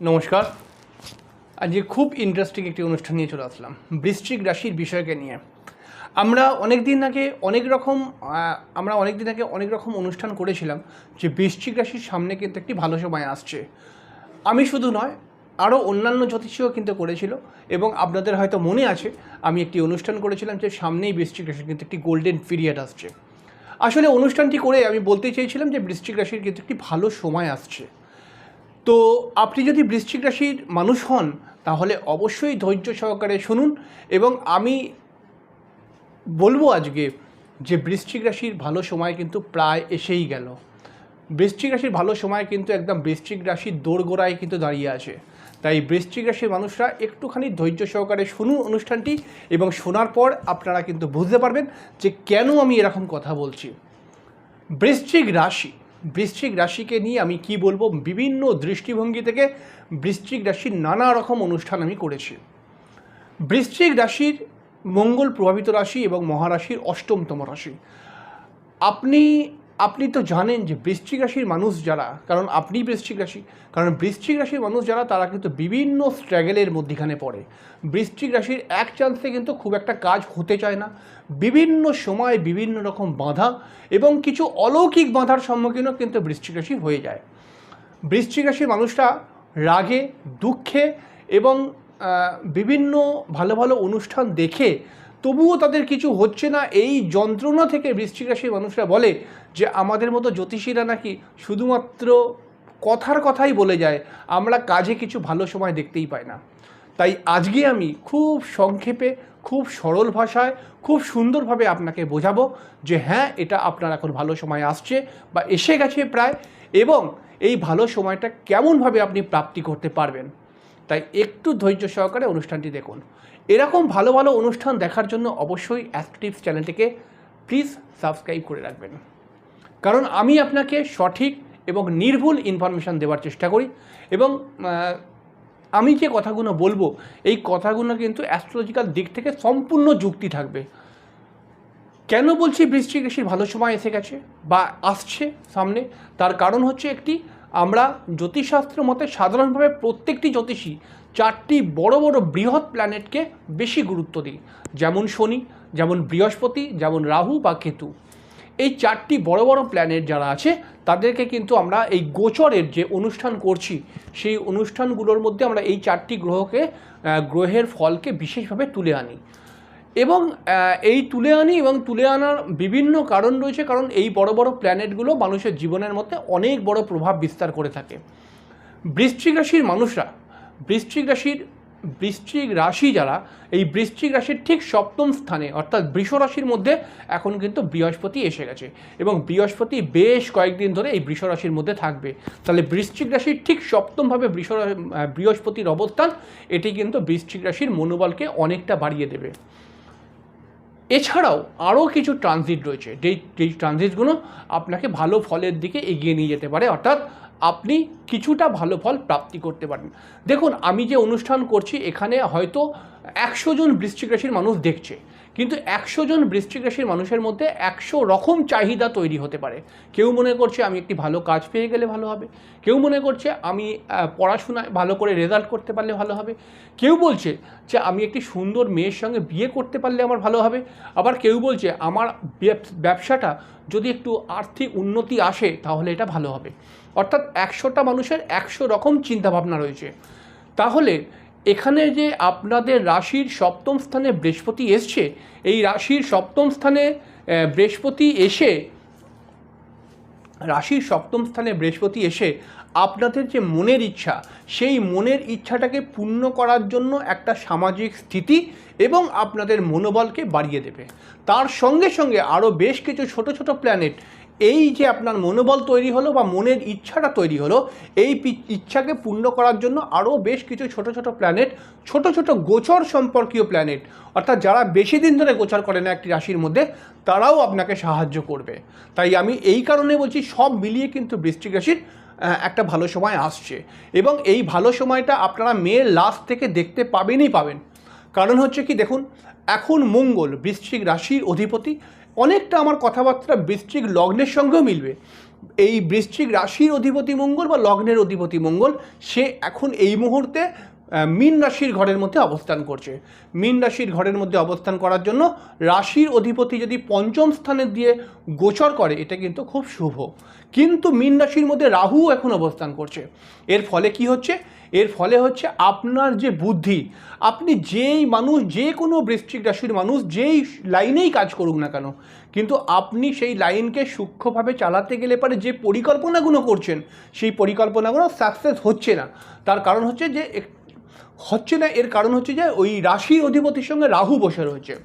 নমস্কার। আজকে খুব ইন্টারেস্টিং একটি অনুষ্ঠান নিয়ে চলে আসলাম, বৃশ্চিক রাশির বিষয়কে নিয়ে। আমরা অনেক দিন আগে অনেক রকম আমরা অনেক দিন আগে অনেক রকম অনুষ্ঠান করেছিলাম যে বৃশ্চিক রাশির সামনে কিন্তু একটি ভালো সময় আসছে। আমি শুধু নয় আরও অন্যান্য জ্যোতিষীও কিন্তু করেছিল এবং আপনাদের হয়তো মনে আছে, আমি একটি অনুষ্ঠান করেছিলাম যে সামনেই বৃশ্চিক রাশির কিন্তু একটি গোল্ডেন পিরিয়ড আসছে। আসলে অনুষ্ঠানটি করে আমি বলতে চেয়েছিলাম যে বৃশ্চিক রাশির কিন্তু একটি ভালো সময় আসছে। তো আপনি যদি বৃশ্চিক রাশির মানুষ হন, তাহলে অবশ্যই ধৈর্য সহকারে শুনুন এবং আমি বলব আজকে যে বৃশ্চিক রাশির ভালো সময় কিন্তু প্রায় এসেই গেল। বৃশ্চিক রাশির ভালো সময় কিন্তু একদম বৃশ্চিক রাশির দোরগোড়ায় কিন্তু দাঁড়িয়ে আছে। তাই বৃশ্চিক রাশির মানুষরা একটুখানি ধৈর্য সহকারে শুনুন অনুষ্ঠানটি এবং শোনার পর আপনারা কিন্তু বুঝতে পারবেন যে কেন আমি এরকম কথা বলছি। বৃশ্চিক রাশি বৃশ্চিক রাশিকে নিয়ে আমি কি বলব? বিভিন্ন দৃষ্টিভঙ্গি থেকে বৃশ্চিক রাশির নানা রকম অনুষ্ঠান আমি করেছি। বৃশ্চিক রাশির মঙ্গল প্রভাবিত রাশি এবং মহারাশির অষ্টমতম রাশি। আপনি আপনি তো জানেন যে বৃশ্চিক রাশির মানুষ যারা, কারণ আপনি বৃশ্চিক রাশি, কারণ বৃশ্চিক রাশির মানুষ যারা, তারা কিন্তু বিভিন্ন স্ট্রাগেলের মধ্যিখানে পড়ে। বৃশ্চিক রাশির এক চান্সে কিন্তু খুব একটা কাজ হতে চায় না। বিভিন্ন সময় বিভিন্ন রকম বাধা এবং কিছু অলৌকিক বাধার সম্মুখীনও কিন্তু বৃশ্চিক রাশি হয়ে যায়। বৃশ্চিক রাশির মানুষরা রাগে, দুঃখে এবং বিভিন্ন ভালো ভালো অনুষ্ঠান দেখে তবুও তাদের কিছু হচ্ছে না। এই যন্ত্রণা থেকে বৃশ্চিক রাশির মানুষরা বলে যে, আমাদের মতো জ্যোতিষীরা নাকি শুধুমাত্র কথার কথাই বলে যায়। আমরা কাজে কিছু ভালো সময় দেখতেই পাই না। তাই আজকে আমি খুব সংক্ষেপে, খুব সরল ভাষায়, খুব সুন্দরভাবে আপনাকে বোঝাবো যে হ্যাঁ এটা আপনার এখন ভালো সময় আসছে বা এসে গেছে প্রায় এবং এই ভালো সময়টা কেমনভাবে আপনি প্রাপ্তি করতে পারবেন। তাই একটু ধৈর্য সহকারে অনুষ্ঠানটি দেখুন। এরকম ভালো ভালো অনুষ্ঠান দেখার জন্য অবশ্যই অ্যাক্টিভস চ্যানেলটিকে প্লিজ সাবস্ক্রাইব করে রাখবেন। কারণ আমি আপনাকে সঠিক এবং নির্ভুল ইনফরমেশান দেওয়ার চেষ্টা করি এবং আমি যে কথাগুলো বলব, এই কথাগুলো কিন্তু অ্যাস্ট্রোলজিক্যাল দিক থেকে সম্পূর্ণ যুক্তি থাকবে। কেন বলছি বৃশ্চিক রাশির ভালো সময় এসে গেছে বা আসছে সামনে? তার কারণ হচ্ছে একটি আমরা জ্যোতিষশাস্ত্র মতে সাধারণভাবে প্রত্যেকটি জ্যোতিষী চারটি বড় বড় বৃহৎ প্ল্যানেটকে বেশি গুরুত্ব দিই যেমন শনি, যেমন বৃহস্পতি, যেমন রাহু বা কেতু। এই চারটি বড় বড় প্ল্যানেট যারা আছে, তাদেরকে কিন্তু আমরা এই গোচরের যে অনুষ্ঠান করছি, সেই অনুষ্ঠানগুলোর মধ্যে আমরা এই চারটি গ্রহকে গ্রহের ফলকে বিশেষভাবে তুলে আনি। এবং এই তুলে আনি এবং তুলে আনার বিভিন্ন কারণ রয়েছে, কারণ এই বড় বড় প্ল্যানেটগুলো মানুষের জীবনের মধ্যে অনেক বড় প্রভাব বিস্তার করে থাকে। বৃশ্চিক রাশির মানুষরা, বৃশ্চিক রাশির, বৃশ্চিক রাশি যারা, এই বৃশ্চিক রাশির ঠিক সপ্তম স্থানে, অর্থাৎ বৃষ রাশির মধ্যে এখন কিন্তু বৃহস্পতি এসে গেছে এবং বৃহস্পতি বেশ কয়েকদিন ধরে এই বৃষ রাশির মধ্যে থাকবে। তাহলে বৃশ্চিক রাশির ঠিক সপ্তমভাবে বৃষ বৃহস্পতির অবস্থান, এটি কিন্তু বৃশ্চিক রাশির মনোবলকে অনেকটা বাড়িয়ে দেবে। এছাড়াও আরও কিছু ট্রানজিট রয়েছে। যেই যেই ট্রানজিটগুলো আপনাকে ভালো ফলের দিকে এগিয়ে নিয়ে যেতে পারে, অর্থাৎ আপনি কিছুটা ভালো ফল প্রাপ্তি করতে পারেন। দেখুন, আমি যে অনুষ্ঠান করছি, এখানে হয়তো একশো জন বৃশ্চিক রাশির মানুষ দেখছে। কিন্তু একশো জন বৃশ্চিক রাশির মানুষের মধ্যে একশো রকম চাহিদা তৈরি হতে পারে। কেউ মনে করছে আমি একটি ভালো কাজ পেয়ে গেলে ভালো হবে। কেউ মনে করছে আমি পড়াশোনায় ভালো করে রেজাল্ট করতে পারলে ভালো হবে। কেউ বলছে যে আমি একটি সুন্দর মেয়ের সঙ্গে বিয়ে করতে পারলে আমার ভালো হবে। আবার কেউ বলছে আমার ব্যবসাটা যদি একটু আর্থিক উন্নতি আসে তাহলে এটা ভালো হবে। অর্থাৎ একশোটা মানুষের একশো রকম চিন্তাভাবনা রয়েছে। তাহলে এখানে যে আপনাদের রাশির সপ্তম স্থানে বৃহস্পতি এসছে, এই রাশির সপ্তম স্থানে বৃহস্পতি এসে, রাশির সপ্তম স্থানে বৃহস্পতি এসে আপনাদের যে মনের ইচ্ছা, সেই মনের ইচ্ছাটাকে পূর্ণ করার জন্য একটা সামাজিক স্থিতি এবং আপনাদের মনোবলকে বাড়িয়ে দেবে। তার সঙ্গে সঙ্গে আরও বেশ কিছু ছোট ছোট প্ল্যানেট এই যে আপনার মনোবল তৈরি হলো বা মনের ইচ্ছাটা তৈরি হলো, এই ইচ্ছাকে পূর্ণ করার জন্য আরও বেশ কিছু ছোট ছোট প্ল্যানেট ছোট ছোট গোচর সম্পর্কীয় প্ল্যানেট অর্থাৎ যারা বেশি দিন ধরে গোচর করে না একটি রাশির মধ্যে, তারাও আপনাকে সাহায্য করবে। তাই আমি এই কারণে বলছি, সব মিলিয়ে কিন্তু বৃষ্টিক রাশির একটা ভালো সময় আসছে। এবং এই ভালো সময়টা আপনারা মে লাস্ট থেকে দেখতে পাবেনই পাবেন। কারণ হচ্ছে কি, দেখুন, এখন মঙ্গল বৃশ্চিক রাশির অধিপতি অনেকটা আমার কথাবার্তা বৃশ্চিক লগ্নের সঙ্গেও মিলবে। এই বৃশ্চিক রাশির অধিপতি মঙ্গল বা লগ্নের অধিপতি মঙ্গল, সে এখন এই মুহূর্তে মীন রাশির ঘরের মধ্যে অবস্থান করছে। মীন রাশির ঘরের মধ্যে অবস্থান করার জন্য রাশির অধিপতি যদি পঞ্চম স্থানে দিয়ে গোচর করে, এটা কিন্তু খুব শুভ। কিন্তু মীন রাশির মধ্যে রাহু এখন অবস্থান করছে। এর ফলে কি হচ্ছে? এর ফলে হচ্ছে আপনার যে বুদ্ধি, আপনি যেই মানুষ, যে কোনো বৃশ্চিক রাশির মানুষ, যেই লাইনেই কাজ করুক না কেন, কিন্তু আপনি সেই লাইনকে সূক্ষ্মভাবে চালাতে গেলে পারে যে পরিকল্পনাগুলো করছেন, সেই পরিকল্পনাগুলো সাকসেস হচ্ছে না। তার কারণ হচ্ছে যে হচ্ছে না, এর কারণ হচ্ছে যে ওই রাশির অধিপতির সঙ্গে রাহু বসে রয়েছে।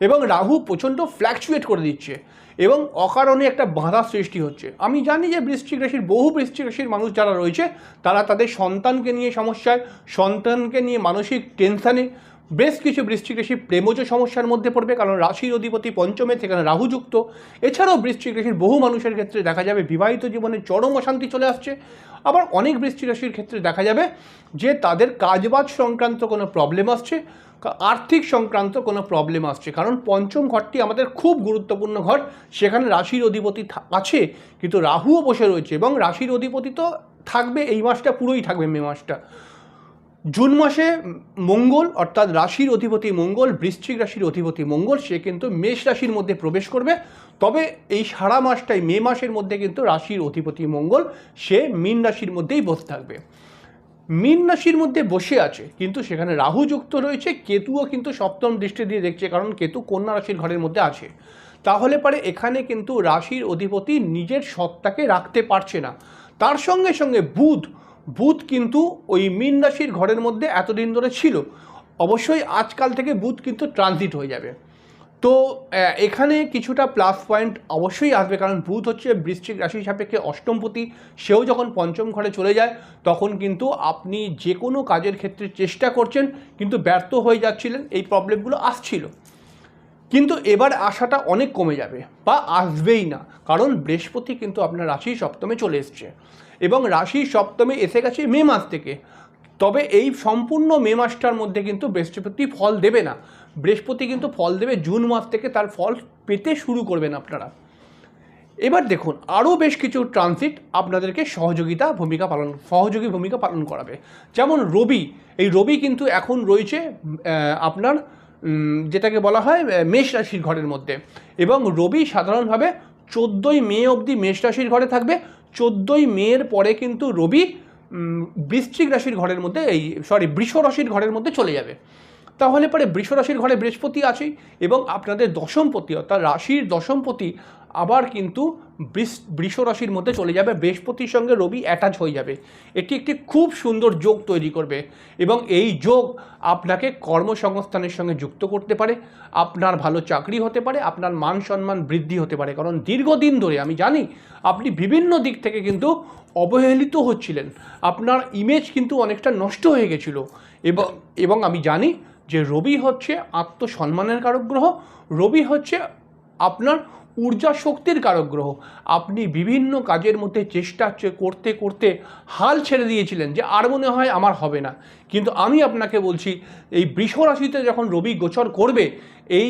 এবং রাহু প্রচণ্ড ফ্ল্যাকচুয়েট করে দিচ্ছে। এবং অকারণে একটা বাধা সৃষ্টি হচ্ছে। আমি জানি যে বৃশ্চিক রাশির বহু বৃশ্চিক রাশির মানুষ যারা রয়েছে, তারা তাদের সন্তানকে নিয়ে সমস্যায়, সন্তানকে নিয়ে মানসিক টেনশানে বেশ কিছু বৃশ্চিক রাশি প্রেমজ সমস্যার মধ্যে পড়বে, কারণ রাশির অধিপতি পঞ্চমে সেখানে রাহুযুক্ত। এছাড়াও বৃশ্চিক রাশির বহু মানুষের ক্ষেত্রে দেখা যাবে বিবাহিত জীবনে চরম অশান্তি চলে আসছে। আবার অনেক বৃশ্চিক রাশির ক্ষেত্রে দেখা যাবে যে তাদের কাজবাজ সংক্রান্ত কোনো প্রবলেম আসছে আর্থিক সংক্রান্ত কোনো প্রবলেম আসছে। কারণ পঞ্চম ঘরটি আমাদের খুব গুরুত্বপূর্ণ ঘর, সেখানে রাশির অধিপতি আছে, কিন্তু রাহুও বসে রয়েছে এবং রাশির অধিপতি তো থাকবে, এই মাসটা পুরোই থাকবে মে মাসটা। জুন মাসে মঙ্গল, অর্থাৎ রাশির অধিপতি মঙ্গল, বৃশ্চিক রাশির অধিপতি মঙ্গল, সে কিন্তু মেষ রাশির মধ্যে প্রবেশ করবে। তবে এই সারা মাসটাই, মে মাসের মধ্যে কিন্তু রাশির অধিপতি মঙ্গল, সে মীন রাশির মধ্যেই বসে থাকবে। মীন রাশির মধ্যে বসে আছে, কিন্তু সেখানে রাহু যুক্ত রয়েছে, কেতুও কিন্তু সপ্তম দৃষ্টি দিয়ে দেখছে, কারণ কেতু কন্যা রাশির ঘরের মধ্যে আছে। তাহলে পরে এখানে কিন্তু রাশির অধিপতি নিজের সত্তাকে রাখতে পারছে না। তার সঙ্গে সঙ্গে বুধ বুধ কিন্তু ওই মীন রাশির ঘরের মধ্যে এতদিন ধরে ছিল। অবশ্যই আজকাল থেকে বুধ কিন্তু ট্রানজিট হয়ে যাবে। তো এখানে কিছুটা প্লাস পয়েন্ট অবশ্যই আসবে কারণ বুধ হচ্ছে বৃশ্চিক রাশি সাপেক্ষে অষ্টমপতি। সেও যখন পঞ্চম ঘরে চলে যায়, তখন কিন্তু আপনি যে কোনো কাজের ক্ষেত্রে চেষ্টা করছেন, কিন্তু ব্যর্থ হয়ে যাচ্ছিলেন, এই প্রবলেমগুলো আসছিল। কিন্তু এবার আশাটা অনেক কমে যাবে বা আসবেই না। কারণ বৃহস্পতি কিন্তু আপনার রাশির সপ্তমে চলে এসছে। এবং রাশি সপ্তমে এসে গেছে মে মাস থেকে। তবে এই সম্পূর্ণ মে মাসটার মধ্যে কিন্তু বৃহস্পতি ফল দেবে না। বৃহস্পতি কিন্তু ফল দেবে জুন মাস থেকে, তার ফল পেতে শুরু করবেন আপনারা। এবার দেখুন, আরও বেশ কিছু ট্রানজিট আপনাদেরকে সহযোগিতা ভূমিকা পালন, সহযোগী ভূমিকা পালন করাবে। যেমন রবি, এই রবি কিন্তু এখন রয়েছে আপনার যেটাকে বলা হয় মেষ রাশির ঘরের মধ্যে। এবং রবি সাধারণভাবে চোদ্দোই মে অবধি মেষ রাশির ঘরে থাকবে চোদ্দোই মের পরে কিন্তু রবি বৃশ্চিক রাশির ঘরের মধ্যে এই সরি বৃষ রাশির ঘরের মধ্যে চলে যাবে। তাহলে পরে বৃষ রাশির ঘরে বৃহস্পতি আছেই এবং আপনাদের দশমপতি অর্থাৎ রাশির দশমপতি আবার কিন্তু বৃষ রাশির মধ্যে চলে যাবে, বৃহস্পতির সঙ্গে রবি অ্যাটাচ হয়ে যাবে। এটি একটি খুব সুন্দর যোগ তৈরি করবে এবং এই যোগ আপনাকে কর্মসংস্থানের সঙ্গে যুক্ত করতে পারে, আপনার ভালো চাকরি হতে পারে, আপনার মান সম্মান বৃদ্ধি হতে পারে। কারণ দীর্ঘদিন ধরে, আমি জানি, আপনি বিভিন্ন দিক থেকে কিন্তু অবহেলিত হচ্ছিলেন। আপনার ইমেজ কিন্তু অনেকটা নষ্ট হয়ে গেছিল। এবং এবং আমি জানি যে রবি হচ্ছে আত্মসম্মানের কারক গ্রহ, রবি হচ্ছে আপনার ঊর্জা শক্তির কারক গ্রহ। আপনি বিভিন্ন কাজের মধ্যে চেষ্টা করতে করতে হাল ছেড়ে দিয়েছিলেন যে আর মনে হয় আমার হবে না। কিন্তু আমি আপনাকে বলছি, এই বৃষ রাশিতে যখন রবি গোচর করবে, এই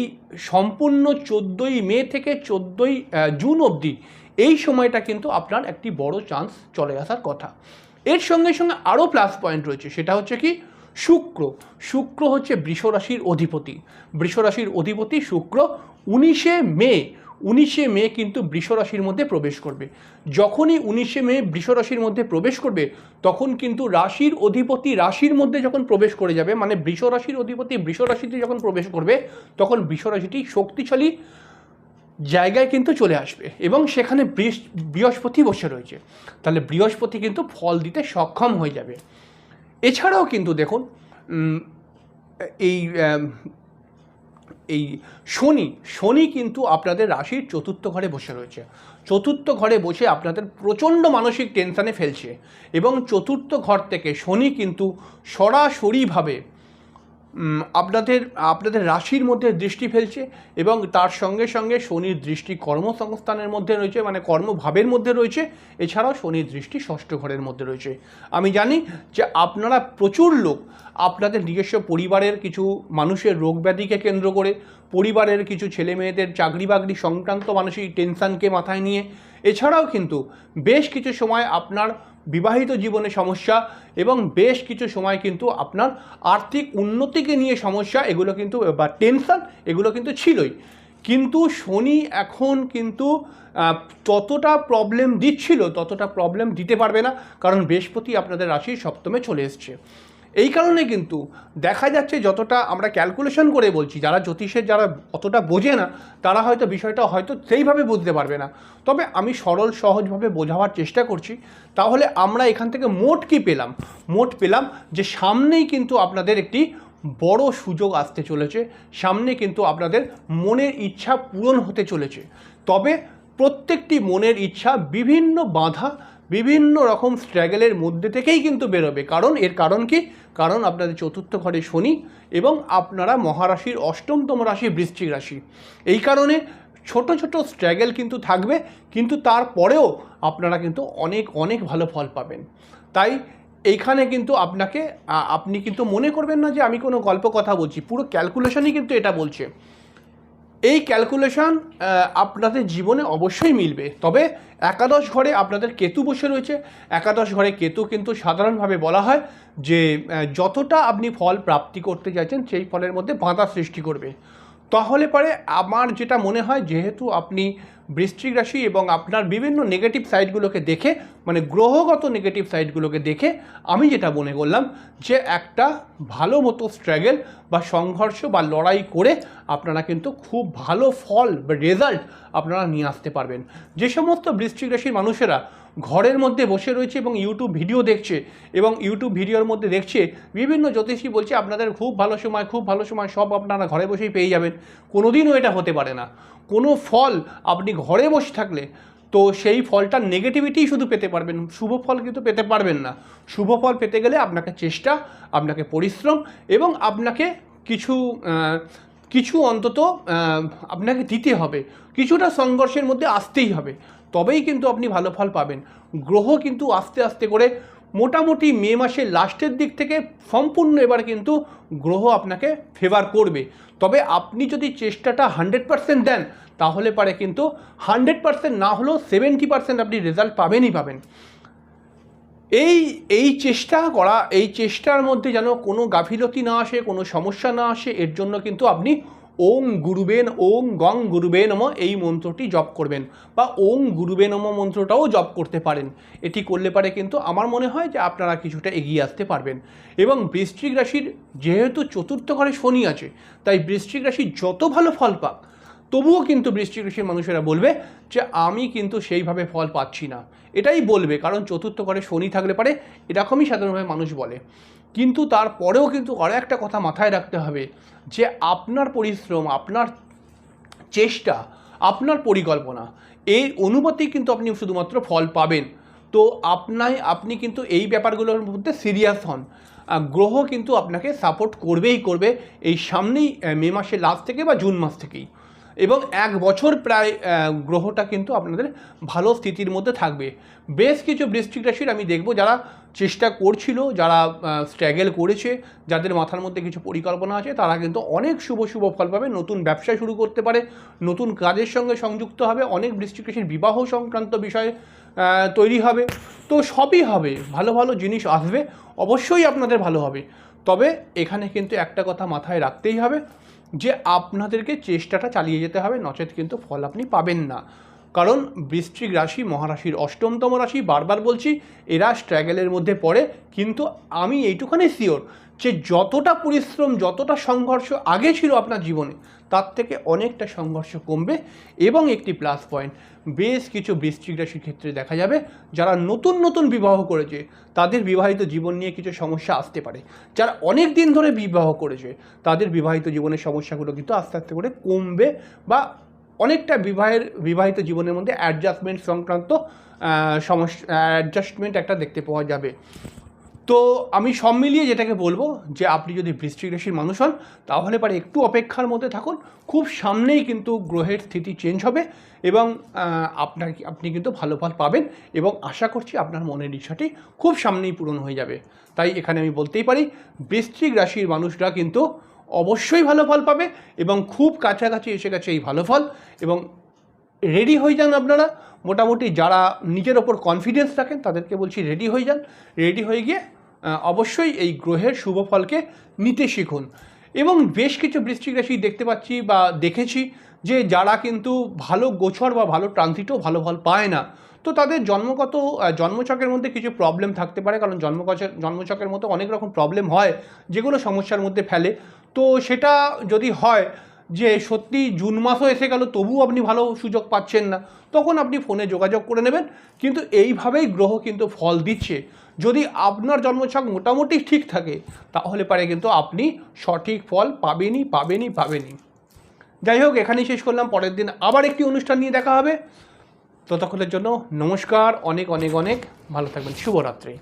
সম্পূর্ণ চোদ্দোই মে থেকে চোদ্দোই জুন অবধি এই সময়টা কিন্তু আপনার একটি বড় চান্স চলে আসার কথা। এর সঙ্গে সঙ্গে আরও প্লাস পয়েন্ট রয়েছে। সেটা হচ্ছে কি শুক্র। শুক্র হচ্ছে বৃষ রাশির অধিপতি। বৃষ রাশির অধিপতি শুক্র উনিশে মে। উনিশে মে কিন্তু বৃষ রাশির মধ্যে প্রবেশ করবে। যখনই উনিশে মে বৃষ রাশির মধ্যে প্রবেশ করবে, তখন কিন্তু রাশির অধিপতি রাশির মধ্যে যখন প্রবেশ করে যাবে মানে বৃষ রাশির অধিপতি বৃষ রাশিতে যখন প্রবেশ করবে, তখন বৃষ রাশিটি শক্তিশালী জায়গায় কিন্তু চলে আসবে এবং সেখানে বৃহস- বৃহস্পতি বসে রয়েছে। তাহলে বৃহস্পতি কিন্তু ফল দিতে সক্ষম হয়ে যাবে। এছাড়াও কিন্তু দেখুন এই এই শনি শনি কিন্তু আপনাদের রাশির চতুর্থ ঘরে বসে রয়েছে। চতুর্থ ঘরে বসে আপনাদের প্রচণ্ড মানসিক টেনশানে ফেলছে এবং চতুর্থ ঘর থেকে শনি কিন্তু সরাসরিভাবে আপনাদের আপনাদের রাশির মধ্যে দৃষ্টি ফেলছে এবং তার সঙ্গে সঙ্গে শনির দৃষ্টি কর্মসংস্থানের মধ্যে রয়েছে মানে কর্মভাবের মধ্যে রয়েছে। এছাড়াও শনির দৃষ্টি ষষ্ঠ ঘরের মধ্যে রয়েছে। আমি জানি যে আপনারা প্রচুর লোক, আপনাদের নিজস্ব পরিবারের কিছু মানুষের রোগ ব্যাধিকে কেন্দ্র করে, পরিবারের কিছু ছেলে মেয়েদের চাকরি বাকরি সংক্রান্ত মানসিক টেনশানকে মাথায় নিয়ে। এছাড়াও কিন্তু বেশ কিছু সময় আপনার বিবাহিত জীবনে সমস্যা এবং বেশ কিছু সময় কিন্তু আপনার আর্থিক উন্নতিকে নিয়ে সমস্যা, এগুলো কিন্তু, বা টেনশান এগুলো কিন্তু ছিলই। কিন্তু শনি এখন কিন্তু ততটা প্রবলেম দিচ্ছিল, ততটা প্রবলেম দিতে পারবে না, কারণ বৃহস্পতি আপনাদের রাশির সপ্তমে চলে এসছে। এই কারণে কিন্তু দেখা যাচ্ছে যতটা আমরা ক্যালকুলেশন করে বলছি, যারা জ্যোতিষের যারা অতটা বোঝে না, তারা হয়তো বিষয়টা হয়তো সেইভাবে বুঝতে পারবে না। তবে আমি সরল, সহজভাবে বোঝাবার চেষ্টা করছি, তাহলে আমরা এখান থেকে মোট কি পেলাম? মোট পেলাম যে সামনেই কিন্তু আপনাদের একটি বড় সুযোগ আসতে চলেছে, সামনে কিন্তু আপনাদের মনের ইচ্ছা পূরণ হতে চলেছে। তবে প্রত্যেকটি মনের ইচ্ছা বিভিন্ন বাধা বিভিন্ন রকম স্ট্রাগলের মধ্যে থেকেই কিন্তু বেরোবে। কারণ, এর কারণ কি? কারণ, আপনাদের চতুর্থ ঘরে শনি এবং আপনারা মহারাশির অষ্টমতম রাশি বৃশ্চিক রাশি। এই কারণে ছোট ছোট স্ট্রাগল কিন্তু থাকবে, কিন্তু তারপরেও আপনারা কিন্তু অনেক অনেক ভালো ফল পাবেন। তাই এইখানে কিন্তু আপনাকে আপনি কিন্তু মনে করবেন না যে আমি কোনো গল্প কথা বলছি। পুরো ক্যালকুলেশনই কিন্তু এটা বলছে। এই ক্যালকুলেশন আপনাদের জীবনে অবশ্যই মিলবে। তবে একাদশ ঘরে আপনাদের কেতু বসে রয়েছে। একাদশ ঘরে কেতু কিন্তু সাধারণভাবে বলা হয় যে যতটা আপনি ফল প্রাপ্তি করতে চাইছেন, সেই ফলের মধ্যে বাঁধা সৃষ্টি করবে। তাহলে পরে আমার যেটা মনে হয়, যেহেতু আপনি বৃশ্চিক রাশি এবং আপনার বিভিন্ন নেগেটিভ সাইডগুলোকে দেখে মানে গ্রহগত নেগেটিভ সাইডগুলোকে দেখে, আমি যেটা মনে করলাম যে একটা ভালো মতো স্ট্রাগল বা সংঘর্ষ বা লড়াই করে আপনারা কিন্তু খুব ভালো ফল বা রেজাল্ট আপনারা নিয়ে আসতে পারবেন। যে সমস্ত বৃশ্চিক রাশির মানুষেরা ঘরের মধ্যে বসে রয়েছে এবং ইউটিউব ভিডিও দেখছে এবং ইউটিউব ভিডিওর মধ্যে দেখছে বিভিন্ন জ্যোতিষী বলছে, আপনাদের খুব ভালো সময়, খুব ভালো সময়, সব আপনারা ঘরে বসেই পেয়ে যাবেন। কোনোদিনও এটা হতে পারে না। কোনো ফল আপনি ঘরে বসে থাকলে তো সেই ফলটার নেগেটিভিটি শুধু পেতে পারবেন। শুভ ফল কিন্তু পেতে পারবেন না। শুভ ফল পেতে গেলে আপনাকে চেষ্টা, আপনাকে পরিশ্রম এবং আপনাকে কিছু কিছু অন্তত আপনাকে দিতে হবে। কিছুটা সংঘর্ষের মধ্যে আসতেই হবে। তবেই কিন্তু আপনি ভালো ফল পাবেন। গ্রহ কিন্তু আস্তে আস্তে করে মোটামুটি মে মাসের লাস্টের দিক থেকে সম্পূর্ণ এবার কিন্তু গ্রহ আপনাকে ফেভার করবে। তবে আপনি যদি চেষ্টাটা হান্ড্রেড পার্সেন্ট দেন, তাহলে পারে কিন্তু হান্ড্রেড পার্সেন্ট না হলেও সেভেন্টি পার্সেন্ট আপনি রেজাল্ট পাবেনই পাবেন। এই এই চেষ্টা করা, এই চেষ্টার মধ্যে যেন কোনো গাফিলতি না আসে, কোনো সমস্যা না আসে, এর জন্য কিন্তু আপনি ওম গুরুবেন ওম গং গুরুবে নম এই মন্ত্রটি জপ করবেন বা ওম গুরুবে নম মন্ত্রটাও জপ করতে পারেন। এটি করলে পারে কিন্তু আমার মনে হয় যে আপনারা কিছুটা এগিয়ে আসতে পারবেন। এবং বৃষ্টিক রাশির যেহেতু চতুর্থ ঘরে শনি আছে, তাই বৃষ্টিক রাশি যত ভালো ফল পাক, তবুও কিন্তু বৃষ্টিক রাশির মানুষেরা বলবে যে আমি কিন্তু সেইভাবে ফল পাচ্ছি না। এটাই বলবে, কারণ চতুর্থ ঘরে শনি থাকলে পারে, এরকমই সাধারণভাবে মানুষ বলে। কিন্তু তারপরেও কিন্তু আরও একটা কথা মাথায় রাখতে হবে যে আপনার পরিশ্রম, আপনার চেষ্টা, আপনার পরিকল্পনা, এই অনুপাতেই কিন্তু আপনি শুধুমাত্র ফল পাবেন। তো আপনাই, আপনি কিন্তু এই ব্যাপারগুলোর মধ্যে সিরিয়াস হন। গ্রহ কিন্তু আপনাকে সাপোর্ট করবেই করবে এই সামনেই মে মাসের লাস্ট থেকে বা জুন মাস থেকেই। এবং এক বছর প্রায় গ্রহটা কিন্তু আপনাদের ভালো স্থিতির মধ্যে থাকবে। বেশ কিছু বৃষ্টিক রাশির আমি দেখব যারা চেষ্টা করছিল, যারা স্ট্রাগল করেছে, যাদের মাথার মধ্যে কিছু পরিকল্পনা আছে, তারা কিন্তু অনেক শুভ শুভ ফল পাবে। নতুন ব্যবসা শুরু করতে পারে, নতুন কাজের সঙ্গে সংযুক্ত হবে, অনেক বৃষ্টিক রাশির বিবাহ সংক্রান্ত বিষয়ে তৈরি হবে। তো সবই হবে, ভালো ভালো জিনিস আসবে, অবশ্যই আপনাদের ভালো হবে। তবে এখানে কিন্তু একটা কথা মাথায় রাখতেই হবে যে আপনাদেরকে চেষ্টাটা চালিয়ে যেতে হবে, নচেত কিন্তু ফল আপনি পাবেন না। কারণ বৃশ্চিক রাশি মহারাশির অষ্টমতম রাশি, বারবার বলছি, এরা স্ট্রাগলের মধ্যে পড়ে, কিন্তু আমি এইটুখানি শিওর যে যতটা পরিশ্রম, যতটা সংঘর্ষ আগে ছিল আপনার জীবনে তার থেকে অনেকটা সংঘর্ষ কমবে এবং একটি প্লাস পয়েন্ট বেশ কিছু বৃশ্চিক রাশির ক্ষেত্রে দেখা যাবে যারা নতুন নতুন বিবাহ করেছে, তাদের বিবাহিত জীবন নিয়ে কিছু সমস্যা আসতে পারে। যারা অনেক দিন ধরে বিবাহ করেছে, তাদের বিবাহিত জীবনের সমস্যাগুলো কিন্তু আস্তে আস্তে করে কমবে বা অনেকটা বিবাহের, বিবাহিত জীবনের মধ্যে অ্যাডজাস্টমেন্ট সংক্রান্ত সমস্যা অ্যাডজাস্টমেন্ট একটা দেখতে পাওয়া যাবে। তো আমি সব মিলিয়ে যেটাকে বলব যে আপনি যদি বৃষ্টিক রাশির মানুষ হন, তাহলে পারে একটু অপেক্ষার মধ্যে থাকুন। খুব সামনেই কিন্তু গ্রহের স্থিতি চেঞ্জ হবে এবং আপনার আপনি কিন্তু ভালো ফল পাবেন এবং আশা করছি আপনার মনের ইচ্ছাটি খুব সামনেই পূরণ হয়ে যাবে। তাই এখানে আমি বলতেই পারি, বৃশ্চিক রাশির মানুষরা কিন্তু অবশ্যই ভালো ফল পাবে এবং খুব কাছাকাছি এসে গেছে এই ভালো ফল এবং রেডি হয়ে যান আপনারা। মোটামুটি যারা নিজের ওপর কনফিডেন্স রাখেন, তাদেরকে বলছি রেডি হয়ে যান। রেডি হয়ে গিয়ে অবশ্যই এই গ্রহের শুভ ফলকে নিতে শিখুন। এবং বেশ কিছু বৃশ্চিক রাশি দেখতে পাচ্ছি বা দেখেছি যে যারা কিন্তু ভালো গোছর বা ভালো ট্রানজিটও ভালো ফল পায় না। তো তাদের জন্মগত জন্মচকের মধ্যে কিছু প্রবলেম থাকতে পারে, কারণ জন্মগচের জন্মচকের মতো অনেক রকম প্রবলেম হয়, যেগুলো সমস্যার মধ্যে ফেলে। তো সেটা যদি হয় যে সত্যি জুন মাসও এসে গেল, তবুও আপনি ভালো সুযোগ পাচ্ছেন না, তখন আপনি ফোনে যোগাযোগ করে নেবেন। কিন্তু এইভাবেই গ্রহ কিন্তু ফল দিচ্ছে। যদি আপনার জন্মছক মোটামুটি ঠিক থাকে, তাহলে পারে কিন্তু আপনি সঠিক ফল পাবেনই পাবেনই পাবেনই। যাই হোক, এখানেই শেষ করলাম। পরের দিন আবার একটি অনুষ্ঠান নিয়ে দেখা হবে। ততক্ষণের জন্য নমস্কার, অনেক অনেক অনেক। ভালো থাকবেন। শুভরাত্রি।